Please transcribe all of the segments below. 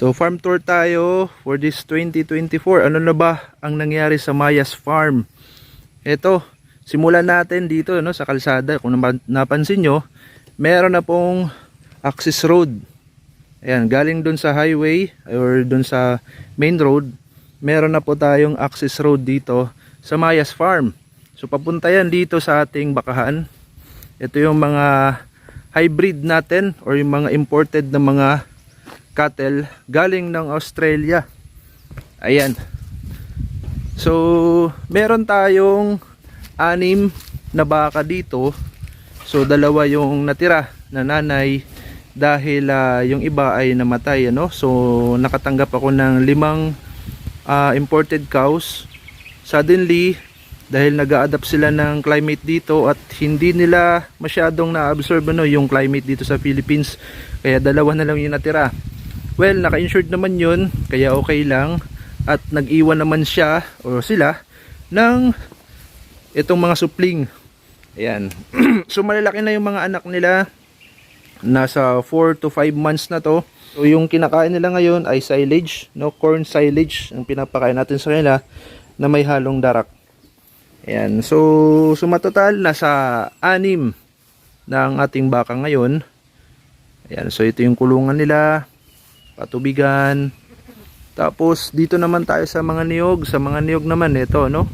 So farm tour tayo for this 2024. Ano na ba ang nangyari sa Mayas Farm? Ito, simulan natin dito no, sa kalsada. Kung napansin nyo, meron na pong access road. Ayan, galing dun sa highway or dun sa main road, meron na po tayong access road dito sa Mayas Farm. So papunta yan dito sa ating bakahan. Ito yung mga hybrid natin or yung mga imported na mga cattle galing ng Australia. Ayan. So, meron tayong anim na baka dito. So, dalawa yung natira na nanay dahil ah, yung iba ay namatay. Ano? So, nakatanggap ako ng limang ah, imported cows. Suddenly, dahil nag adapt sila ng climate dito at hindi nila masyadong na-absorb ano, yung climate dito sa Philippines. Kaya dalawa na lang yung natira. Well, naka-insured naman yun, kaya okay lang. At nag-iwan naman siya o sila ng itong mga supling. Ayan. so malalaki na yung mga anak nila. Nasa 4 to 5 months na to. So yung kinakain nila ngayon ay silage, no corn silage ang pinapakain natin sa kanila na may halong darak. Ayan. So sumatotal nasa anim ng ating baka ngayon. Ayan. So ito yung kulungan nila patubigan. Tapos dito naman tayo sa mga niyog, sa mga niyog naman ito, no.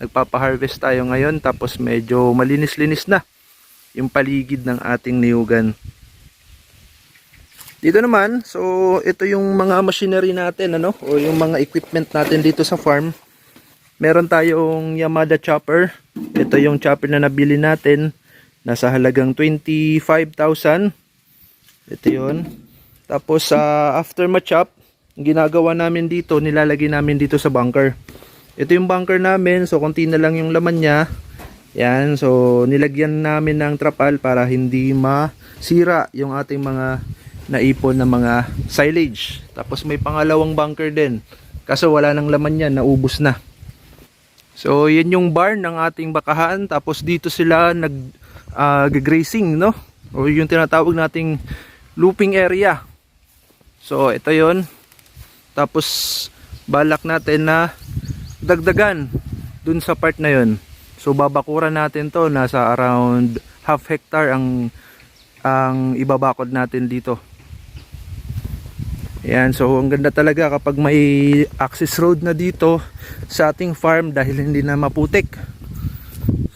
Nagpapa-harvest tayo ngayon tapos medyo malinis-linis na yung paligid ng ating niyugan. Dito naman, so ito yung mga machinery natin ano o yung mga equipment natin dito sa farm. Meron tayong Yamada chopper. Ito yung chopper na nabili natin. Nasa halagang 25,000. Ito 'yon. Tapos sa after ma-chop, ginagawa namin dito, nilalagay namin dito sa bunker. Ito yung bunker namin, so konti na lang yung laman niya. Yan, so nilagyan namin ng trapal para hindi masira yung ating mga naipon na mga silage. Tapos may pangalawang bunker din. Kaso wala nang laman yan, naubos na. So yan yung barn ng ating bakahan. Tapos dito sila nag ah, no? O yung tinatawag nating looping area. So ito yon. Tapos balak natin na dagdagan dun sa part na yon. So babakuran natin to nasa around half hectare ang ang ibabakod natin dito. Yan, so ang ganda talaga kapag may access road na dito sa ating farm dahil hindi na maputik.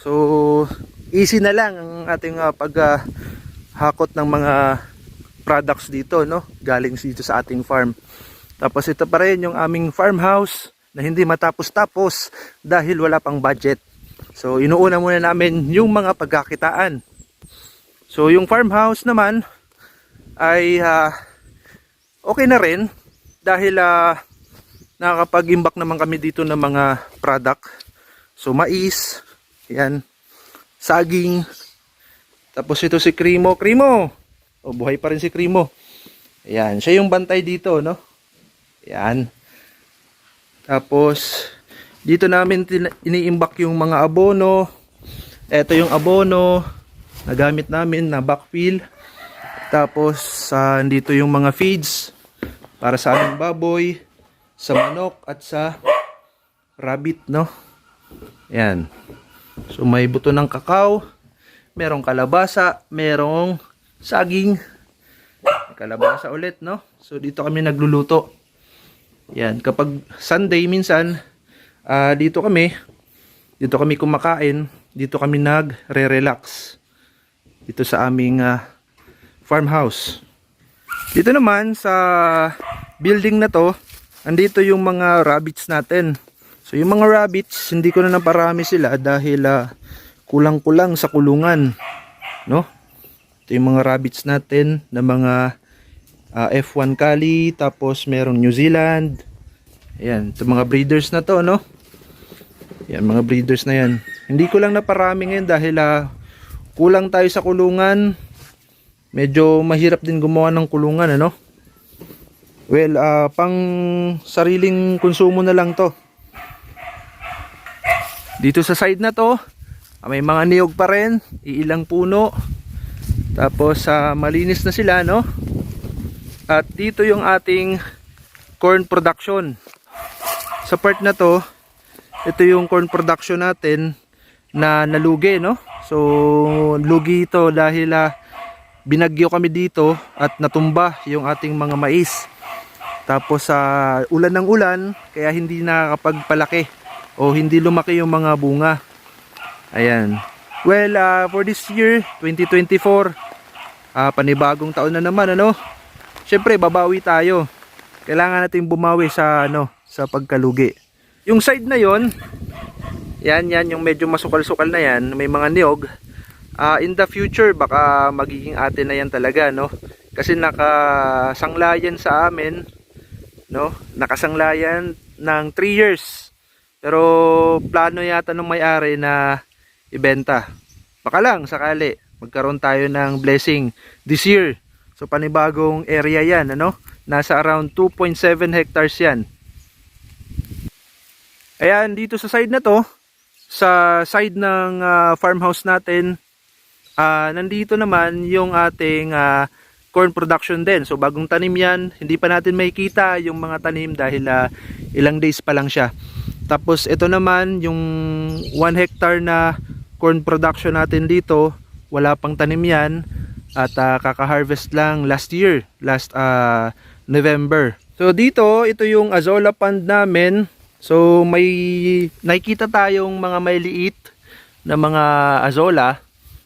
So easy na lang ang ating uh, pag ah, hakot ng mga products dito no? Galing dito sa ating farm. Tapos ito pa rin yung aming farmhouse na hindi matapos-tapos dahil wala pang budget. So inuuna muna namin yung mga pagkakitaan. So yung farmhouse naman ay ah, okay na rin dahil uh, nakakapag-imbak naman kami dito ng mga product. So mais yan saging. Tapos ito si Krimo Krimo o buhay pa rin si Krimo. Ayan, siya yung bantay dito, no? Ayan. Tapos, dito namin iniimbak yung mga abono. Ito yung abono na gamit namin na backfill. Tapos, sa dito yung mga feeds para sa aming baboy, sa manok at sa rabbit, no? Ayan. So, may buto ng kakao, merong kalabasa, merong saging, kalabasa ulit, no? So, dito kami nagluluto. Yan, kapag Sunday minsan, ah, dito kami, dito kami kumakain, dito kami nagre-relax. Dito sa aming ah, farmhouse. Dito naman sa building na to, andito yung mga rabbits natin. So yung mga rabbits, hindi ko na naparami sila dahil ah, kulang-kulang sa kulungan. No? Ito yung mga rabbits natin na mga ah, F1 Cali, tapos merong New Zealand. Ayan, ito mga breeders na to, no? Yan, mga breeders na yan. Hindi ko lang naparami ngayon dahil ah, kulang tayo sa kulungan. Medyo mahirap din gumawa ng kulungan, ano? Well, ah, pang sariling konsumo na lang to. Dito sa side na to, may mga niyog pa rin, iilang puno. Tapos sa malinis na sila, no? At dito yung ating corn production. Sa part na to, ito yung corn production natin na nalugi, no? So, lugi ito dahil ah, binagyo kami dito at natumba yung ating mga mais. Tapos sa ulan ng ulan, kaya hindi nakakapagpalaki o hindi lumaki yung mga bunga. Ayan. Well, ah, for this year, 2024, ah, panibagong taon na naman, ano? Siyempre, babawi tayo. Kailangan natin bumawi sa, ano, sa pagkalugi. Yung side na yon, yan, yan, yung medyo masukal-sukal na yan, may mga niyog. Ah, in the future, baka magiging atin na yan talaga, no? Kasi nakasanglayan sa amin, no? Nakasanglayan ng 3 years. Pero plano yata ng may-ari na ibenta. Baka lang sakali magkaroon tayo ng blessing this year. So panibagong area 'yan, ano? Nasa around 2.7 hectares 'yan. Ayan, dito sa side na 'to, sa side ng ah, farmhouse natin, ah, nandito naman yung ating ah, corn production din. So bagong tanim 'yan, hindi pa natin makikita yung mga tanim dahil ah, ilang days pa lang siya. Tapos ito naman yung 1 hectare na corn production natin dito, wala pang tanim 'yan at ah, kaka-harvest lang last year, last ah, November. So dito, ito yung Azola pond namin. So may nakikita tayong mga may liit na mga Azola.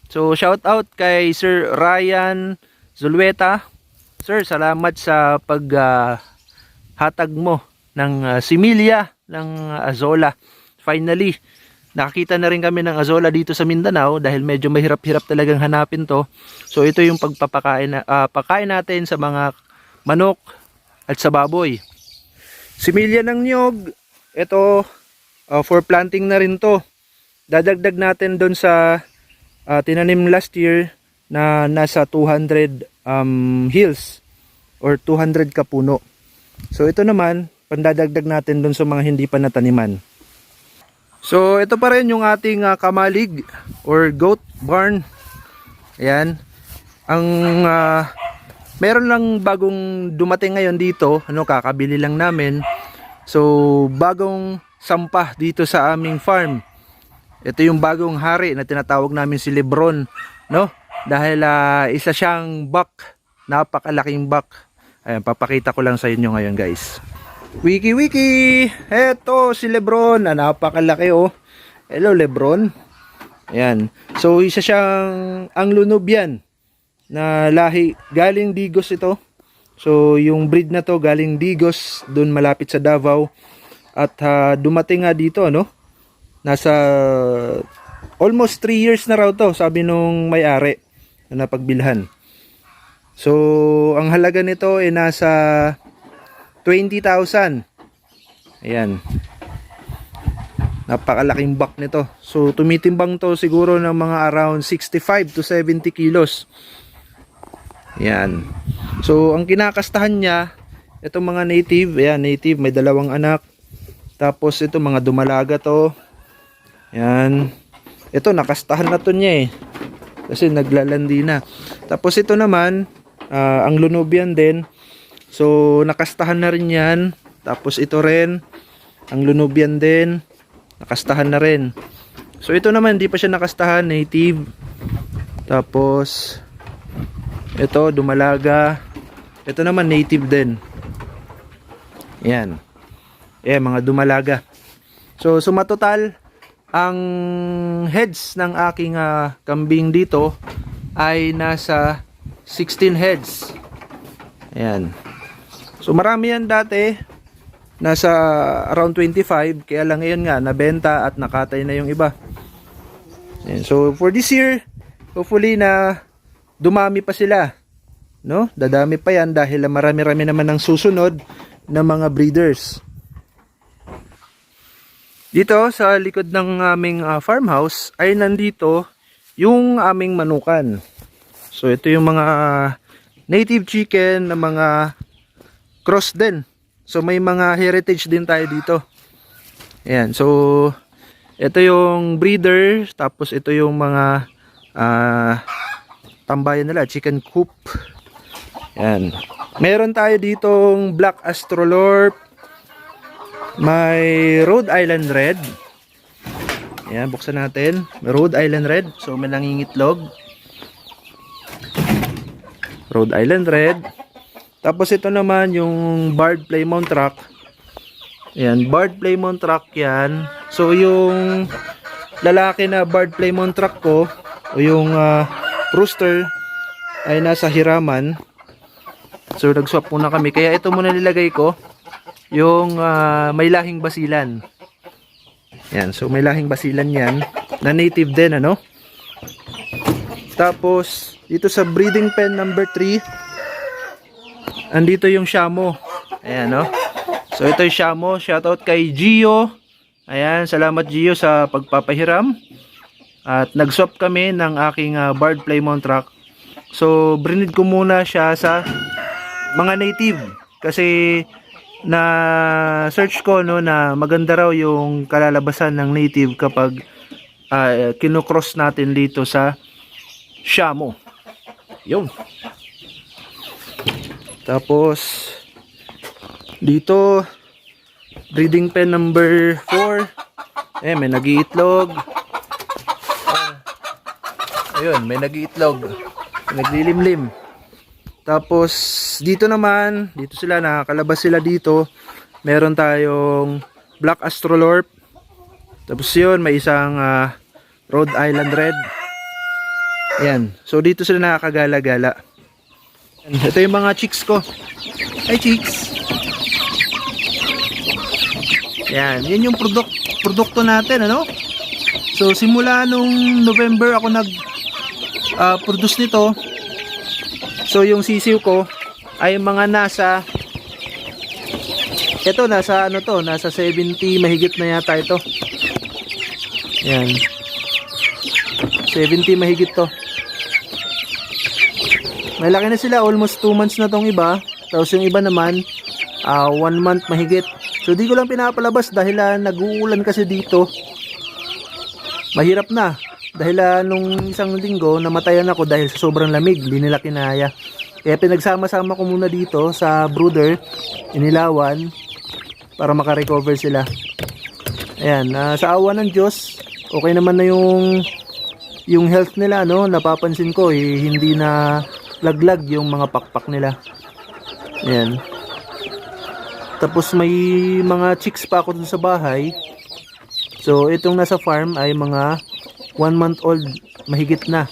So shout out kay Sir Ryan Zulweta. Sir, salamat sa pag ah, hatag mo ng ah, similya ng Azola. Finally, nakakita na rin kami ng Azola dito sa Mindanao dahil medyo mahirap-hirap talagang hanapin to. So ito yung pagpapakain na, ah, pakain natin sa mga manok at sa baboy. Similya ng niyog, ito ah, for planting na rin to. Dadagdag natin doon sa ah, tinanim last year na nasa 200 um, hills or 200 kapuno. So ito naman, pandadagdag natin doon sa mga hindi pa nataniman. So ito pa rin yung ating ah, kamalig or goat barn. Ayan. Ang ah, meron lang bagong dumating ngayon dito, ano kakabili lang namin. So bagong sampah dito sa aming farm. Ito yung bagong hari na tinatawag namin si Lebron, no? Dahil ah, isa siyang buck, napakalaking buck. Ayan, papakita ko lang sa inyo ngayon, guys. Wiki wiki. Eto si Lebron, ah, napakalaki oh. Hello Lebron. Ayan. So isa siyang ang Lunubian na lahi galing Digos ito. So yung breed na to galing Digos doon malapit sa Davao at ah, dumating nga dito ano. Nasa almost 3 years na raw to sabi nung may-ari na napagbilhan. So ang halaga nito ay nasa 20,000. Ayan. Napakalaking buck nito. So tumitimbang to siguro ng mga around 65 to 70 kilos. Ayan. So ang kinakastahan niya, itong mga native, ayan native, may dalawang anak. Tapos ito mga dumalaga to. Ayan. Ito nakastahan na to niya eh. Kasi naglalandi na. Tapos ito naman, ah, ang lunubian din. So, nakastahan na rin yan. Tapos ito rin, ang lunubian din, nakastahan na rin. So, ito naman, hindi pa siya nakastahan, native. Tapos, ito, dumalaga. Ito naman, native din. Yan. Eh, mga dumalaga. So, sumatotal, ang heads ng aking ah, kambing dito ay nasa 16 heads. Ayan. So marami yan dati. Nasa around 25. Kaya lang ngayon nga, nabenta at nakatay na yung iba. Ayan. So for this year, hopefully na dumami pa sila. No? Dadami pa yan dahil marami-rami naman ang susunod na mga breeders. Dito sa likod ng aming ah, farmhouse ay nandito yung aming manukan. So ito yung mga native chicken na mga cross din. So may mga heritage din tayo dito. Ayan, so ito yung breeder, tapos ito yung mga ah, tambayan nila, chicken coop. Yan. Meron tayo ditong Black Astrolorp. May Rhode Island Red. Yan, buksan natin. Rhode Island Red. So, may nangingitlog. Rhode Island Red. Tapos ito naman yung Bard Plymouth Rock. Yan, Bard Plymouth Rock yan. So, yung lalaki na Bard Plymouth Rock ko, o yung ah, rooster, ay nasa hiraman. So, nag-swap muna kami. Kaya ito muna nilagay ko. Yung ah, may lahing basilan. Yan. So, may lahing basilan yan. Na native din, ano? Tapos, dito sa breeding pen number 3, andito yung Shamo. Ayan, no? So, ito yung Shamo. Shoutout kay Gio. Ayan, salamat Gio sa pagpapahiram. At nag-swap kami ng aking ah, Bard Plymouth Rock. So, brinid ko muna siya sa mga native. Kasi, na search ko no na maganda raw yung kalalabasan ng native kapag uh, kinocross natin dito sa Shamo. Yun. Tapos dito breeding pen number 4. Eh may nagiitlog. Ah, ayun, may nagiitlog. Naglilimlim. Tapos dito naman, dito sila nakakalabas sila dito. Meron tayong Black Astrolorp. Tapos yun, may isang ah, Rhode Island Red. Ayan. So dito sila nakakagala-gala. Ito yung mga chicks ko. Hi chicks. Ayan, yan yung produk produkto natin, ano? So simula nung November ako nag ah, produce nito. So yung sisiw ko ay mga nasa ito nasa ano to, nasa 70 mahigit na yata ito. Yan. 70 mahigit to. Malaki na sila, almost 2 months na tong iba. Tapos yung iba naman, 1 month mahigit. So di ko lang pinapalabas dahil ah, nag-uulan kasi dito. Mahirap na. Dahil ah, nung isang linggo, namatayan ako dahil sa sobrang lamig. Hindi nila kinaya. Kaya pinagsama-sama ko muna dito sa brooder, inilawan, para makarecover sila. Ayan, ah, sa awa ng Diyos, okay naman na yung yung health nila, no? Napapansin ko, eh, hindi na laglag yung mga pakpak nila. Ayan. Tapos may mga chicks pa ako dun sa bahay. So, itong nasa farm ay mga 1 month old, mahigit na.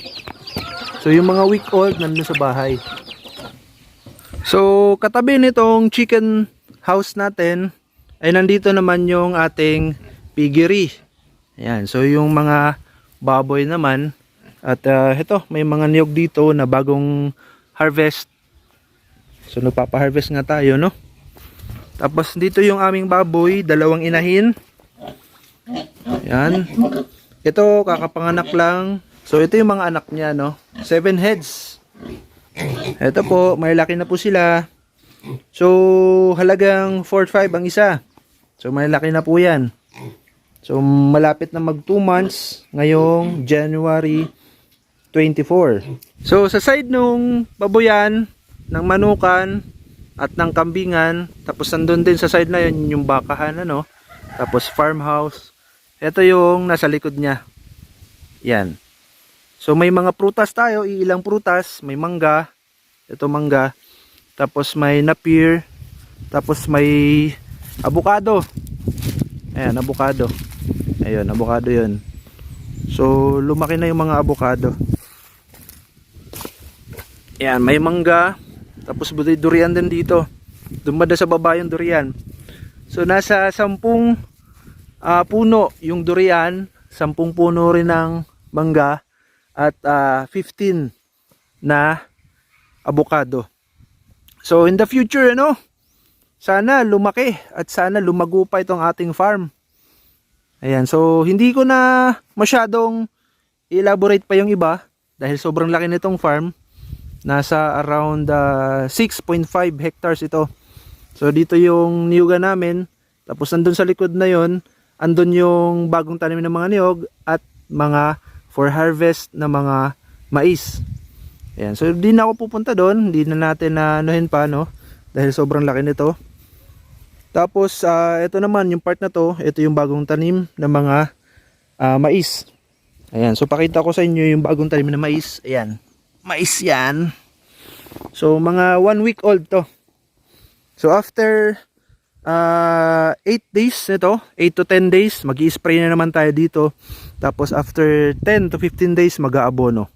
So, yung mga week old nandun sa bahay. So, katabi nitong chicken house natin, ay nandito naman yung ating piggery. Ayan, so yung mga baboy naman, at ah, ito, may mga niyog dito na bagong harvest. So, nagpapa-harvest nga tayo, no? Tapos, dito yung aming baboy, dalawang inahin. Ayan. Ito, kakapanganak lang. So, ito yung mga anak niya, no? Seven heads. Ito po, may laki na po sila. So, halagang 4-5 ang isa. So, may laki na po yan. So, malapit na mag 2 months ngayong January 24. So, sa side nung baboyan, ng manukan, at ng kambingan, tapos nandun din sa side na yun yung bakahan, ano? Tapos farmhouse. Ito yung nasa likod niya. Yan. So may mga prutas tayo, iilang prutas, may mangga, ito mangga, tapos may napir, tapos may avocado. Ayan, avocado. Ayun, avocado 'yun. So lumaki na yung mga avocado. Ayan, may mangga, tapos durian din dito. Dumada sa baba yung durian. So nasa sampung ah, puno yung durian, sampung puno rin ng mangga at ah, 15 na avocado. So in the future ano, sana lumaki at sana lumago pa itong ating farm. Ayan, so hindi ko na masyadong elaborate pa yung iba dahil sobrang laki nitong farm. Nasa around ah, 6.5 hectares ito. So dito yung niyuga namin. Tapos nandun sa likod na yon, andun yung bagong tanim ng mga niyog at mga for harvest na mga mais. Ayan, so di na ako pupunta doon, hindi na natin na anuhin pa no dahil sobrang laki nito. Tapos ah, ito naman yung part na to, ito yung bagong tanim ng mga ah, mais. Ayan, so pakita ko sa inyo yung bagong tanim na mais. Ayan. Mais 'yan. So mga one week old to. So after uh, 8 days nito, 8 to 10 days, mag spray na naman tayo dito. Tapos after 10 to 15 days, mag-aabono.